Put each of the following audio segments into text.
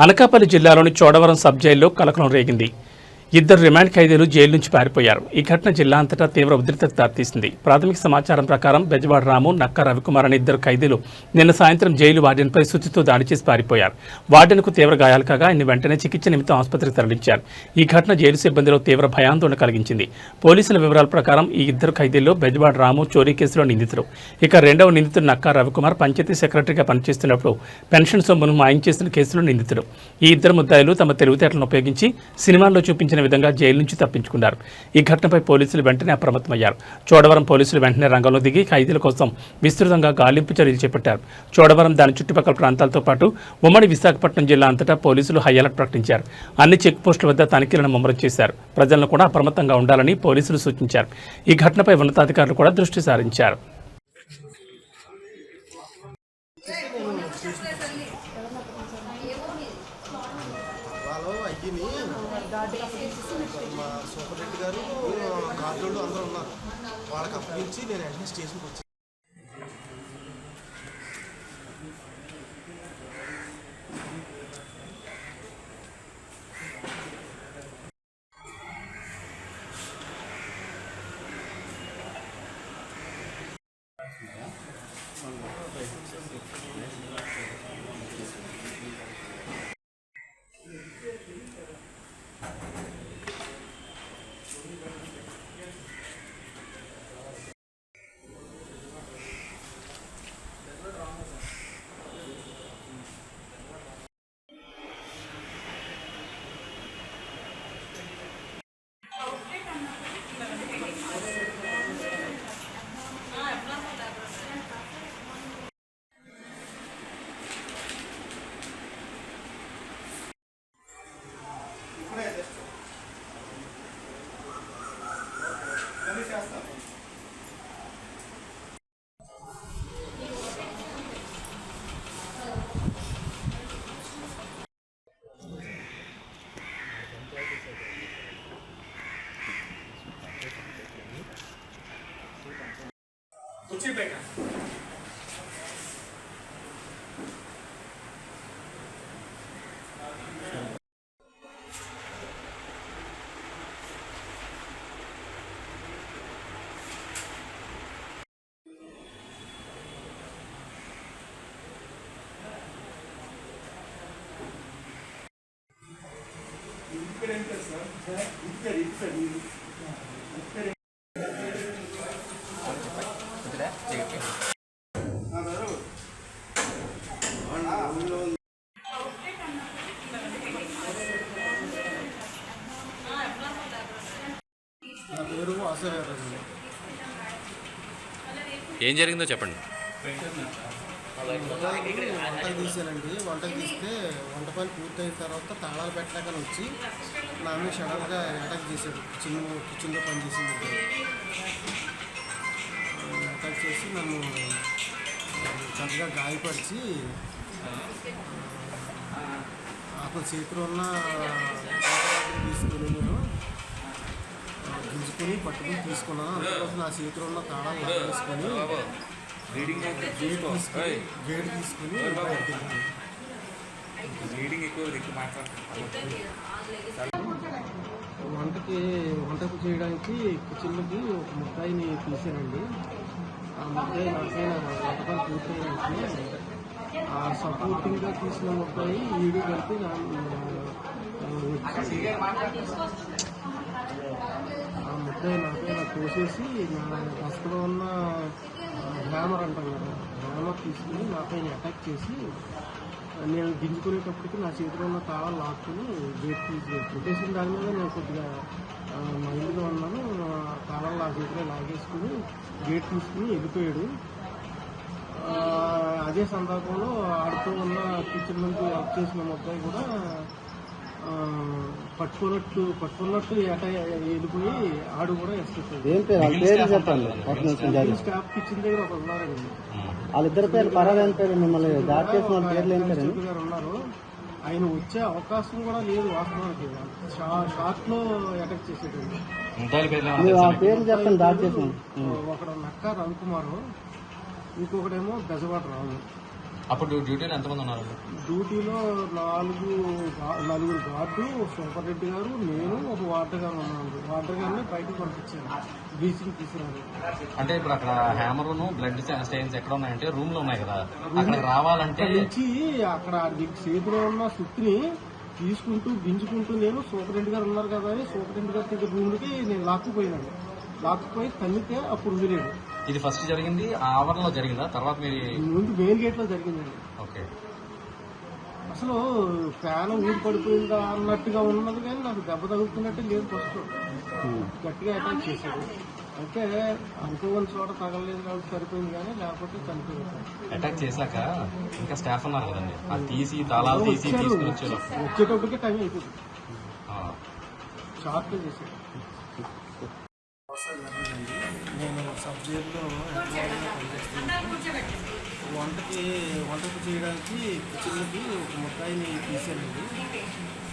అనకాపల్లి జిల్లాలోని చోడవరం సబ్ జైల్లో కలకలం రేగింది. ఇద్దరు రిమాండ్ ఖైదీలు జైలు నుంచి పారిపోయారు. ఈ ఘటన జిల్లా అంతటా తీవ్ర ఉద్రిక్తత దారితీసింది. ప్రాథమిక సమాచారం ప్రకారం బెజవాడ రాము నక్క రవికుమార్ అనే ఇద్దరు ఖైదీలు నిన్న సాయంత్రం జైలు వార్డెన్పై సుత్తితో దాడి చేసి పారిపోయారు. వార్డెన్కు తీవ్ర గాయాలు కాగా ఆయన వెంటనే చికిత్స నిమిత్తం ఆసుపత్రికి తరలించారు. ఈ ఘటన జైలు సిబ్బందిలో తీవ్ర భయాందోళన కలిగించింది. పోలీసుల వివరాల ప్రకారం ఈ ఇద్దరు ఖైదీల్లో బెజవాడ రాము చోరీ కేసులో నిందితుడు. ఇక రెండవ నిందితుడు నక్కా రవికుమార్ పంచాయతీ సెక్రటరీగా పనిచేస్తున్నప్పుడు పెన్షన్ సొమ్మును మాయం చేసిన కేసులో నిందితుడు. ఈ ఇద్దరు ముద్దాయిలు తమ తెలివితేటలను ఉపయోగించి సినిమాల్లో చూపించిన విధంగా జైలు నుంచి తప్పించుకున్నారు. ఈ ఘటనపై పోలీసులు వెంటనే అప్రమత్తమయ్యారు. చోడవరం పోలీసులు వెంటనే రంగంలో దిగి ఖైదీల కోసం విస్తృతంగా గాలింపు చర్యలు చేపట్టారు. చోడవరం దాని చుట్టుపక్కల ప్రాంతాలతో పాటు ఉమ్మడి విశాఖపట్నం జిల్లా అంతటా పోలీసులు హై అలర్ట్ ప్రకటించారు. అన్ని చెక్ పోస్టుల వద్ద తనిఖీలను ముమ్మరం చేశారు. ప్రజలను కూడా అప్రమత్తంగా ఉండాలని పోలీసులు సూచించారు. ఈ ఘటనపై ఉన్నతాధికారులు కూడా దృష్టి సారించారు. హలో అయ్యిని. మా సూపర్ రెడ్డి గారు గార్డులు అందరూ ఉన్నారు. వాళ్ళకి అప్పగించి నేను వెంటనే స్టేషన్కి వచ్చాను. 백아. ఇక్కడ ఎంత సార్ ఇక్కడ ఇక్కడ ఇక్కడ ఏం జరిగిందో చెప్పండి వంట తీసానండి వంట తీస్తే వంట పని పూర్తయిన తర్వాత తాళాలు పెట్టలేకని వచ్చి నా మీద సడన్గా అటాక్ చేశాడు కిచెన్ కిచెన్లో పని చేసింది అటాక్ చేసి నన్ను చక్కగా గాయపరిచి అతని చేతిలో ఉన్న తీసుకుని గింజుకొని పట్టుకుని తీసుకున్నాను అందుకోసం నా చేతిలో ఉన్న తాళాలు లాగేసుకొని తీసుకుని గేట్ తీసుకుని బయటికి వెళ్ళాను. వంటకి వంటకు చేయడానికి కిచెన్లోకి ఒక ముద్దాయిని తీసానండి ఆ ముద్దాయి నాకైనా వంటకం పూర్తయ్యానికి ఆ సపోర్టింగ్గా తీసిన ముద్దాయి ఈడు కలిపి నా ఆ, వచ్చి ఆ ముద్దాయి నాకైనా కోసేసి నా బస్సులో ఉన్న హ్యామర్ అంటాం కదా హ్యామర్ తీసుకుని నాపైన అటాక్ చేసి నేను గింజుకునేటప్పటికి నా చేతిలో ఉన్న తాళాలు లాక్కుని గేట్ తీసి కొట్టేసిన దాని మీద నేను కొద్దిగా మైండ్గా ఉన్నాను. ఆ తాళాలు నా చేతిలో లాగేసుకుని గేట్ తీసుకుని వెళ్ళిపోయాడు. అదే సందర్భంలో ఆడుతూ ఉన్న కిచెన్ నుంచి వర్క్ చేసిన మొత్తం కూడా పట్టుకున్నట్టు పట్టుకున్నట్టు ఎట వెళ్ళిపోయి ఆడు కూడా. ఏం పేరు? వాళ్ళ పేరు చెప్పండి. స్టాఫ్ కిచెన్ దగ్గర ఒక ఉన్నారండి. వాళ్ళిద్దరి పేరు పరాలు ఏం పేరు మిమ్మల్ని దాడి చేసిన వాళ్ళ పేర్లు ఏం పేరు చౌదరి గారు ఉన్నారు. ఆయన వచ్చే అవకాశం కూడా లేదు వాస్తవానికి. షా- షార్ట్లో అటాక్ చేసేటండి మీరు ఆ పేరు చెప్పండి దాడి చేసిన ఒకడు నక్క రవికుమారు ఇంకొకడేమో బెజవాడ రాము. అప్పుడు డ్యూటీలో ఎంతమంది ఉన్నారు? డ్యూటీలో నాలుగు నలుగురు గార్డు సూపర్ రెడ్డి గారు నేను ఒక వార్డర్ గారు ఉన్నాను వార్డర్ గారిని బయటకు పంపించాను. బీచింగ్ తీసుకురాను అంటే ఇప్పుడు అక్కడ హ్యామర్ను బ్లడ్ స్టెయిన్స్ ఎక్కడ ఉన్నాయంటే రూమ్లో ఉన్నాయి కదా. అక్కడికి రావాలంటే అక్కడి నుంచి అక్కడ చేతిలో ఉన్న సుత్తిని తీసుకుంటూ గింజుకుంటూ నేను సూపరింటెండెంట్ గారు ఉన్నారు కదా అని సూపరింటెండెంట్ గారి దగ్గర రూమ్కి నేను లాక్కుపోయినాను. లాక్కుపోయి తల్లితే అప్పుడు వదిలేడు ఇది ఫస్ట్ జరిగింది ఆ ఆవరణలో జరిగిందా? తర్వాత మీరు ముందు మెయిన్ గేట్లో జరిగిందండి ఓకే. అసలు ఫ్యాన్ ఊడి పడిపోయిందా అన్నట్టుగా ఉన్నది కానీ నాకు దెబ్బ తగులుతున్నట్టే లేదు ఫస్ట్ గట్టిగా అటాక్ చేశాడు. అయితే అనుకోని చోట తగలలేదు కాబట్టి సరిపోయింది కానీ లేకపోతే చనిపోయింది అటాక్ చేశాక ఇంకా స్టాఫ్ ఉన్నారు కదండి. అది తీసి తాళాలు తీసి తీసుకుని వచ్చేటప్పటికే టైం అయిపోయింది. ఆ. షార్ట్గా చేశాడు నేను సబ్ జైల్లో వంటకి వంటకు చేయడానికి కిచెన్కి ఒక ముద్దాయిని తీసానండి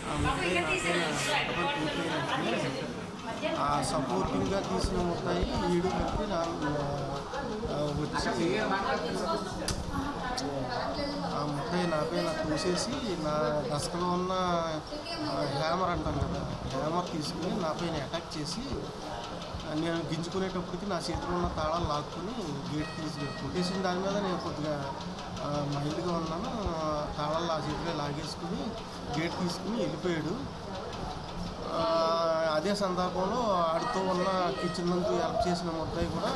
ఆ పూర్తయినట్టునే ఆ సపోర్టింగ్గా తీసిన ముద్దాయి ఈడు కలిపి నా వచ్చి ఆ ముద్దాయి నా పైన తోసేసి నా డస్క్లో ఉన్న హ్యామర్ అంటాం కదా హ్యామర్ తీసుకుని నా పైన అటాక్ చేసి నేను గింజుకునేటప్పటికి నా చేతిలో ఉన్న తాళాలు లాక్కుని గేట్ తీసి కొట్టేసిన దాని మీద నేను కొద్దిగా మైల్డ్గా ఉన్నాను. తాళాలు నా చేతిలో లాగేసుకుని గేట్ తీసుకుని వెళ్ళిపోయాడు. అదే సందర్భంలో ఆడుతూ ఉన్న కిచెన్ నుంచి హెల్ప్ చేసిన ముద్దాయి కూడా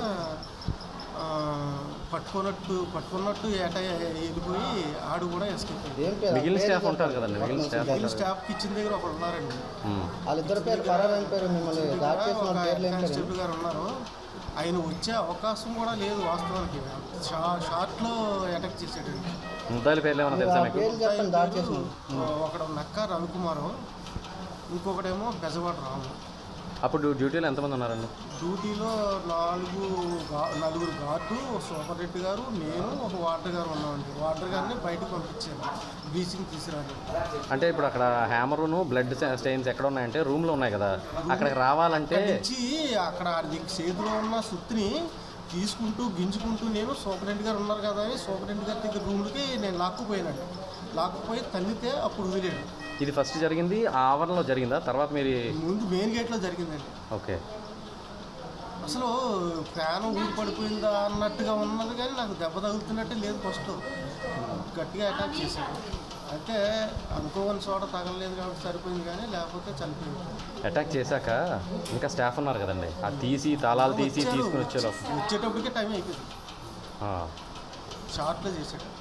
పట్టుకున్నట్టు పట్టుకున్నట్టు ఏట వెళ్ళిపోయి ఆడు కూడా ఎస్కేప్ మిగిలిన స్టాఫ్ ఉంటారు కదండి మిగిలిన స్టాఫ్ మిగిలిన స్టాఫ్ కిచెన్ దగ్గర ఒకరు ఉన్నారండి. ఉమ్. వాళ్ళిద్దరి పేరు మిమ్మల్ని వాళ్ళ కానిస్టేబుల్ గారు ఉన్నారు. ఆయన వచ్చే అవకాశం కూడా లేదు వాస్తవానికి. షా- షార్ట్లో అటాక్ చేసాడండి ముద్దాయిల పేర్లు ఏమైనా తెలుసా మీకు? వాళ్ళు. ఒకడు నక్క రవికుమారు ఇంకొకటేమో బెజవాడ రాము. అప్పుడు డ్యూటీలో ఎంతమంది ఉన్నారండి? డ్యూటీలో నాలుగు నలుగురు గార్డు సూపర్ రెడ్డి గారు నేను ఒక వార్డర్ గారు ఉన్నామండి. వార్డర్ గారిని బయటకు పంపించాను. బీచింగ్ తీసుకురాను. అంటే ఇప్పుడు అక్కడ హ్యామర్ను బ్లడ్ స్టెయిన్స్ ఎక్కడ ఉన్నాయంటే రూమ్లో ఉన్నాయి కదా. అక్కడికి రావాలంటే అక్కడ చేతిలో ఉన్న సుత్తిని తీసుకుంటూ గింజుకుంటూ నేను సూపరింటెండెంట్ గారు ఉన్నారు కదా అని సూపరింటెండెంట్ గారి దగ్గర రూమ్కి నేను లాక్కుపోయినాడు. లాక్కుపోయి తల్లితే అప్పుడు వదిలేడు. ఇది ఫస్ట్ జరిగింది ఆ ఆవరణలో జరిగిందా? తర్వాత మీరు ముందు మెయిన్ గేట్లో జరిగిందండి. ఓకే. అసలు ఫ్యాన్ ఊడి పడిపోయిందా అన్నట్టుగా ఉన్నది కానీ నాకు దెబ్బ తగులుతున్నట్టే లేదు ఫస్ట్. గట్టిగా అటాక్ చేశాడు. అయితే అనుకోని చోట తగలలేదు కాబట్టి సరిపోయింది కానీ లేకపోతే చనిపోయింది. అటాక్ చేశాక ఇంకా స్టాఫ్ ఉన్నారు కదండి. అది తీసి తాళాలు తీసి. తీసుకుని వచ్చారు. వచ్చేటప్పటికే టైం అయిపోయింది. ఆ. షార్ట్లో చేశాడు.